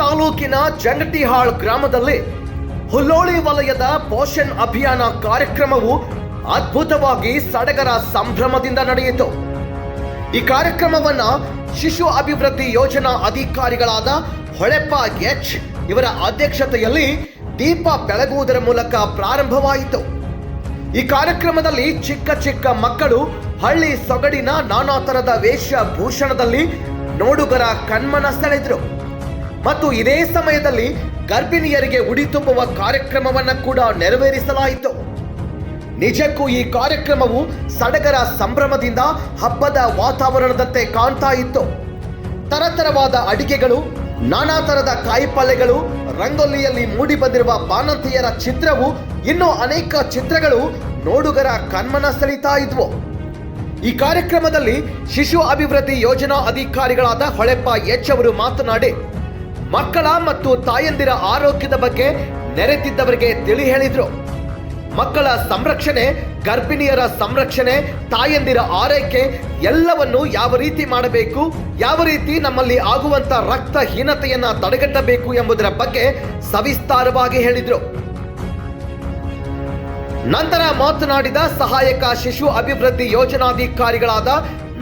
ತಾಲೂಕಿನ ಜಂಗಟಿಹಾಳ್ ಗ್ರಾಮದಲ್ಲಿ ಹುಲ್ಲೋಳಿ ವಲಯದ ಪೋಷಣ್ ಅಭಿಯಾನ ಕಾರ್ಯಕ್ರಮವು ಅದ್ಭುತವಾಗಿ ಸಡಗರ ಸಂಭ್ರಮದಿಂದ ನಡೆಯಿತು. ಈ ಕಾರ್ಯಕ್ರಮವನ್ನ ಶಿಶು ಅಭಿವೃದ್ಧಿ ಯೋಜನಾ ಅಧಿಕಾರಿಗಳಾದ ಹೊಳೆಪ್ಪ ಎಚ್ ಇವರ ಅಧ್ಯಕ್ಷತೆಯಲ್ಲಿ ದೀಪ ಬೆಳಗುವುದರ ಮೂಲಕ ಪ್ರಾರಂಭವಾಯಿತು. ಈ ಕಾರ್ಯಕ್ರಮದಲ್ಲಿ ಚಿಕ್ಕ ಚಿಕ್ಕ ಮಕ್ಕಳು ಹಳ್ಳಿ ಸೊಗಡಿನ ನಾನಾ ತರದ ವೇಷಭೂಷಣದಲ್ಲಿ ನೋಡುಗರ ಕಣ್ಮನ ಸೆಳೆದ್ರು. ಮತ್ತು ಇದೇ ಸಮಯದಲ್ಲಿ ಗರ್ಭಿಣಿಯರಿಗೆ ಉಡಿ ತುಂಬುವ ಕಾರ್ಯಕ್ರಮವನ್ನು ಕೂಡ ನೆರವೇರಿಸಲಾಯಿತು. ನಿಜಕ್ಕೂ ಈ ಕಾರ್ಯಕ್ರಮವು ಸಡಗರ ಸಂಭ್ರಮದಿಂದ ಹಬ್ಬದ ವಾತಾವರಣದಂತೆ ಕಾಣ್ತಾ ಇತ್ತು. ತರತರವಾದ ಅಡಿಗೆಗಳು, ನಾನಾ ತರದ ಕಾಯಿಪಲ್ಲೆಗಳು, ರಂಗೋಲಿಯಲ್ಲಿ ಮೂಡಿ ಬಂದಿರುವ ಬಾಣಂತಿಯರ ಚಿತ್ರವು ಇನ್ನೂ ಅನೇಕ ಚಿತ್ರಗಳು ನೋಡುಗರ ಕಣ್ಮನ ಸೆಳೀತಾ ಇದ್ವು. ಈ ಕಾರ್ಯಕ್ರಮದಲ್ಲಿ ಶಿಶು ಅಭಿವೃದ್ಧಿ ಯೋಜನಾ ಅಧಿಕಾರಿಗಳಾದ ಹೊಳೆಪ್ಪ ಎಚ್ ಅವರು ಮಾತನಾಡಿ ಮಕ್ಕಳ ಮತ್ತು ತಾಯಂದಿರ ಆರೋಗ್ಯದ ಬಗ್ಗೆ ನೆರೆದಿದ್ದವರಿಗೆ ತಿಳಿ ಹೇಳಿದ್ರು. ಮಕ್ಕಳ ಸಂರಕ್ಷಣೆ, ಗರ್ಭಿಣಿಯರ ಸಂರಕ್ಷಣೆ, ತಾಯಂದಿರ ಆರೈಕೆ ಎಲ್ಲವನ್ನು ಯಾವ ರೀತಿ ಮಾಡಬೇಕು, ಯಾವ ರೀತಿ ನಮ್ಮಲ್ಲಿ ಆಗುವಂತ ರಕ್ತಹೀನತೆಯನ್ನ ತಡೆಗಟ್ಟಬೇಕು ಎಂಬುದರ ಬಗ್ಗೆ ಸವಿಸ್ತಾರವಾಗಿ ಹೇಳಿದ್ರು. ನಂತರ ಮಾತನಾಡಿದ ಸಹಾಯಕ ಶಿಶು ಅಭಿವೃದ್ಧಿ ಯೋಜನಾಧಿಕಾರಿಗಳಾದ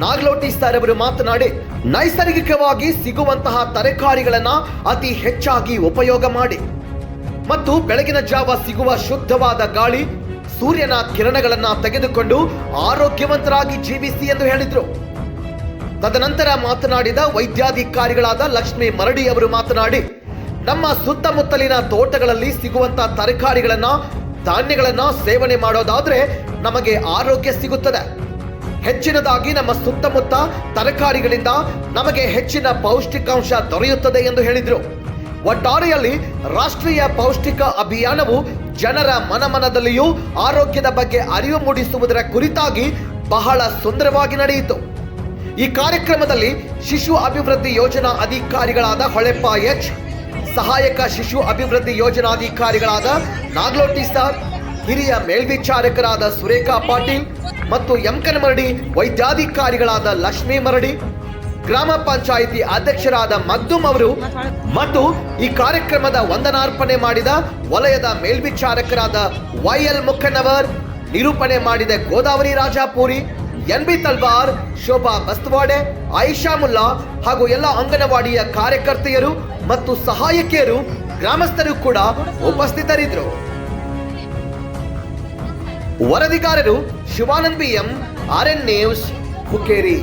ನಾಗಲೋಟಿ ಸರ್ ಅವರು ಮಾತನಾಡಿ, ನೈಸರ್ಗಿಕವಾಗಿ ಸಿಗುವಂತಹ ತರಕಾರಿಗಳನ್ನ ಅತಿ ಹೆಚ್ಚಾಗಿ ಉಪಯೋಗ ಮಾಡಿ. ಮತ್ತು ಬೆಳಗಿನ ಜಾವ ಸಿಗುವ ಶುದ್ಧವಾದ ಗಾಳಿ, ಸೂರ್ಯನ ಕಿರಣಗಳನ್ನ ತೆಗೆದುಕೊಂಡು ಆರೋಗ್ಯವಂತರಾಗಿ ಜೀವಿಸಿ ಎಂದು ಹೇಳಿದ್ರು. ತದನಂತರ ಮಾತನಾಡಿದ ವೈದ್ಯಾಧಿಕಾರಿಗಳಾದ ಲಕ್ಷ್ಮಿ ಮರಡಿ ಅವರು ಮಾತನಾಡಿ, ನಮ್ಮ ಸುತ್ತಮುತ್ತಲಿನ ತೋಟಗಳಲ್ಲಿ ಸಿಗುವಂತಹ ತರಕಾರಿಗಳನ್ನ, ಧಾನ್ಯಗಳನ್ನ ಸೇವನೆ ಮಾಡೋದಾದ್ರೆ ನಮಗೆ ಆರೋಗ್ಯ ಸಿಗುತ್ತದೆ. ಹೆಚ್ಚಿನದಾಗಿ ನಮ್ಮ ಸುತ್ತಮುತ್ತ ತರಕಾರಿಗಳಿಂದ ನಮಗೆ ಹೆಚ್ಚಿನ ಪೌಷ್ಟಿಕಾಂಶ ದೊರೆಯುತ್ತದೆ ಎಂದು ಹೇಳಿದರು. ಒಟ್ಟಾರೆಯಲ್ಲಿ ರಾಷ್ಟ್ರೀಯ ಪೌಷ್ಟಿಕ ಅಭಿಯಾನವು ಜನರ ಮನಮನದಲ್ಲಿಯೂ ಆರೋಗ್ಯದ ಬಗ್ಗೆ ಅರಿವು ಮೂಡಿಸುವುದರ ಕುರಿತಾಗಿ ಬಹಳ ಸುಂದರವಾಗಿ ನಡೆಯಿತು. ಈ ಕಾರ್ಯಕ್ರಮದಲ್ಲಿ ಶಿಶು ಅಭಿವೃದ್ಧಿ ಯೋಜನಾ ಅಧಿಕಾರಿಗಳಾದ ಹೊಳೆಪ್ಪ ಎಚ್, ಸಹಾಯಕ ಶಿಶು ಅಭಿವೃದ್ಧಿ ಯೋಜನಾಧಿಕಾರಿಗಳಾದ ನಾಗ್ಲೋಟಿ ಸಾರ್, ಹಿರಿಯ ಮೇಲ್ವಿಚಾರಕರಾದ ಸುರೇಖಾ ಪಾಟೀಲ್ ಮತ್ತು ಯಂಕನಮರಡಿ ವೈದ್ಯಾಧಿಕಾರಿಗಳಾದ ಲಕ್ಷ್ಮೀ ಮರಡಿ, ಗ್ರಾಮ ಪಂಚಾಯಿತಿ ಅಧ್ಯಕ್ಷರಾದ ಮಗ್ದುಮ್ ಅವರು ಮತ್ತು ಈ ಕಾರ್ಯಕ್ರಮದ ವಂದನಾರ್ಪಣೆ ಮಾಡಿದ ವಲಯದ ಮೇಲ್ವಿಚಾರಕರಾದ ವೈ ಎಲ್ ಮುಖನವರ್ ನಿರೂಪಣೆ ಮಾಡಿದ ಗೋದಾವರಿ ರಾಜಾಪುರಿ, ಎನ್ ಬಿ ತಲ್ವಾರ್, ಶೋಭಾ ಬಸ್ತವಾಡೆ, ಆಯಿಷಾ ಮುಲ್ಲಾ ಹಾಗೂ ಎಲ್ಲ ಅಂಗನವಾಡಿಯ ಕಾರ್ಯಕರ್ತೆಯರು ಮತ್ತು ಸಹಾಯಕಿಯರು, ಗ್ರಾಮಸ್ಥರು ಕೂಡ ಉಪಸ್ಥಿತರಿದ್ದರು. ವರದಿಗಾರರು Shivanand B M R N news Hukkeri